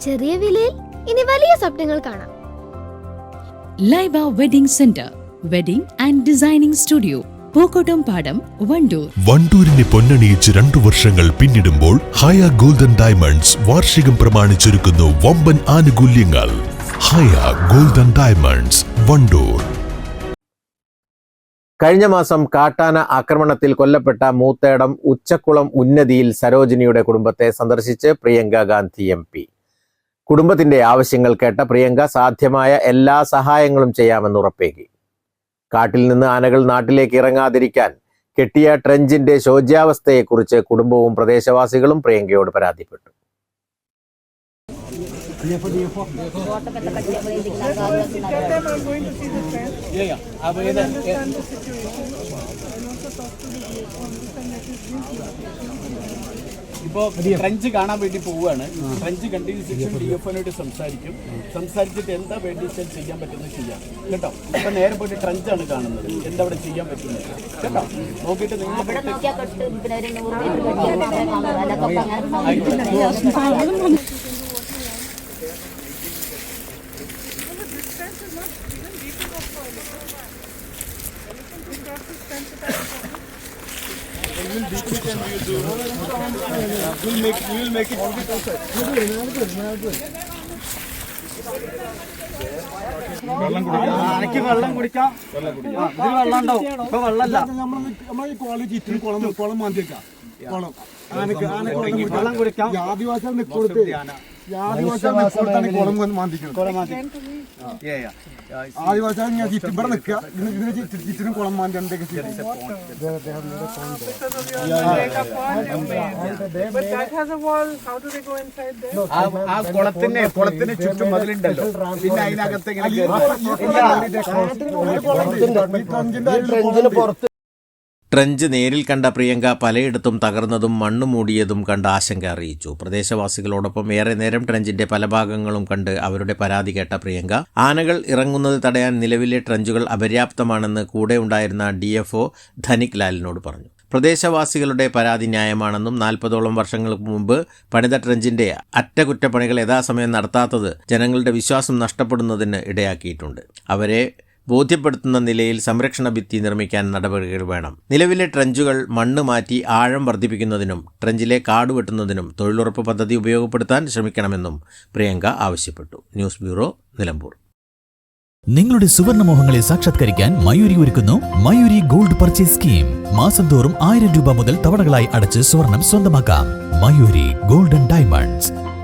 ചെറിയ വിലയിൽ ഇനി വലിയ സ്വപ്നങ്ങൾ കാണാം. Laiba wedding centre wedding and designing studio Pookkottum Padam Wandoor. വണ്ടൂരിനെ പൊന്നണിയിച്ച് രണ്ടു വർഷങ്ങൾ പിന്നിടുമ്പോൾ ഹയ ഗോൾഡൻ ഡയമണ്ട്സ് വാർഷികം പ്രമാണിച്ചൊരുക്കുന്നു വമ്പൻ ആനുകൂല്യങ്ങൾ. Haya golden diamonds Wandoor. കഴിഞ്ഞ മാസം കാട്ടാന ആക്രമണത്തിൽ കൊല്ലപ്പെട്ട മൂത്തേടം ഉച്ചക്കുളം ഉന്നതിയിൽ സരോജിനിയുടെ കുടുംബത്തെ സന്ദർശിച്ച് പ്രിയങ്ക ഗാന്ധി എം പി. കുടുംബത്തിന്റെ ആവശ്യങ്ങൾ കേട്ട പ്രിയങ്ക സാധ്യമായ എല്ലാ സഹായങ്ങളും ചെയ്യാമെന്ന് ഉറപ്പേകി. കാട്ടിൽ നിന്ന് ആനകൾ നാട്ടിലേക്ക് ഇറങ്ങാതിരിക്കാൻ കെട്ടിയ ട്രെഞ്ചിന്റെ ശോച്യാവസ്ഥയെക്കുറിച്ച് കുടുംബവും പ്രദേശവാസികളും പ്രിയങ്കയോട് പരാതിപ്പെട്ടു. ഇപ്പോ ഫ്രഞ്ച് കാണാൻ വേണ്ടി പോവുകയാണ്. French continue section D F ഒനോട് സംസാരിക്കും. സംസാരിച്ചിട്ട് എന്താ വേണ്ടി വെച്ചാൽ ചെയ്യാൻ പറ്റുന്നത് ചെയ്യാം. കേട്ടോ? ഇപ്പൊ നേരെ പോയിട്ട് ആണ് കാണുന്നത്. എന്താ അവിടെ ചെയ്യാൻ പറ്റുന്നത്? കേട്ടോ? നോക്കിയിട്ട് നിങ്ങൾ അവിടെ We'll make, കഴിഞ്ഞാൽ കാണാം അതൊക്കെ എനിക്ക് വെള്ളം കുടിക്കാം. ഇതിൽ വെള്ളം ഉണ്ടാവും. ഇപ്പൊ വെള്ളമല്ല. നമ്മളെ ഈ കോളേജ് ഇത്തിരി കുളം കുളം മാന്തിയേക്കാം കുളം. ആനക്ക് ആനക്ക് വെള്ളം കുടിക്കാം. ആദിവാസികൾ നിൽക്കൊടുത്ത് ആദിവാസികൾ ഞാൻ ചുറ്റും ഇവിടെ നിൽക്കുക. ഇതിന് ഇതിന് ചുറ്റും ചുറ്റിനും കുളം മാന്തി എന്തൊക്കെ? ആ- ആ കുളത്തിന് കുളത്തിന് ചുറ്റും മതിലുണ്ടല്ലോ പിന്നെ അതിനകത്ത് ഇങ്ങനെ ട്രെഞ്ച് നേരിൽ കണ്ട പ്രിയങ്ക പലയിടത്തും തകർന്നതും മണ്ണ് മൂടിയതും കണ്ട് ആശങ്ക അറിയിച്ചു. പ്രദേശവാസികളോടൊപ്പം ഏറെ നേരം ട്രഞ്ചിന്റെ പല ഭാഗങ്ങളും കണ്ട് അവരുടെ പരാതി കേട്ട പ്രിയങ്ക ആനകൾ ഇറങ്ങുന്നത് തടയാൻ നിലവിലെ ട്രഞ്ചുകൾ അപര്യാപ്തമാണെന്ന് കൂടെ ഉണ്ടായിരുന്ന ഡി എഫ് ഒ ധനിക് ലാലിനോട് പറഞ്ഞു. പ്രദേശവാസികളുടെ പരാതി ന്യായമാണെന്നും നാൽപ്പതോളം വർഷങ്ങൾക്ക് മുമ്പ് പണിത ട്രഞ്ചിന്റെ അറ്റകുറ്റപ്പണികൾ യഥാസമയം നടത്താത്തത് ജനങ്ങളുടെ വിശ്വാസം നഷ്ടപ്പെടുന്നതിന് ഇടയാക്കിയിട്ടുണ്ട്. അവരെ ബോധ്യപ്പെടുത്തുന്ന നിലയിൽ സംരക്ഷണ ഭിത്തി നിർമ്മിക്കാൻ നടപടികൾ വേണം. നിലവിലെ ട്രഞ്ചുകൾ മണ്ണ് മാറ്റി ആഴം വർദ്ധിപ്പിക്കുന്നതിനും ട്രഞ്ചിലെ കാട് വെട്ടുന്നതിനും തൊഴിലുറപ്പ് പദ്ധതി ഉപയോഗപ്പെടുത്താൻ ശ്രമിക്കണമെന്നും പ്രിയങ്ക ആവശ്യപ്പെട്ടു. News bureau Nilambur. നിങ്ങളുടെ സുവർണമോഹങ്ങളെ സാക്ഷാത്കരിക്കാൻ മയൂരി ഒരുക്കുന്നു മയൂരി ഗോൾഡ് പർച്ചേസ് സ്കീം. മാസം തോറും ആയിരം രൂപ മുതൽ തവണകളായി അടച്ച് സ്വർണം സ്വന്തമാക്കാം. Mayuri golden diamonds.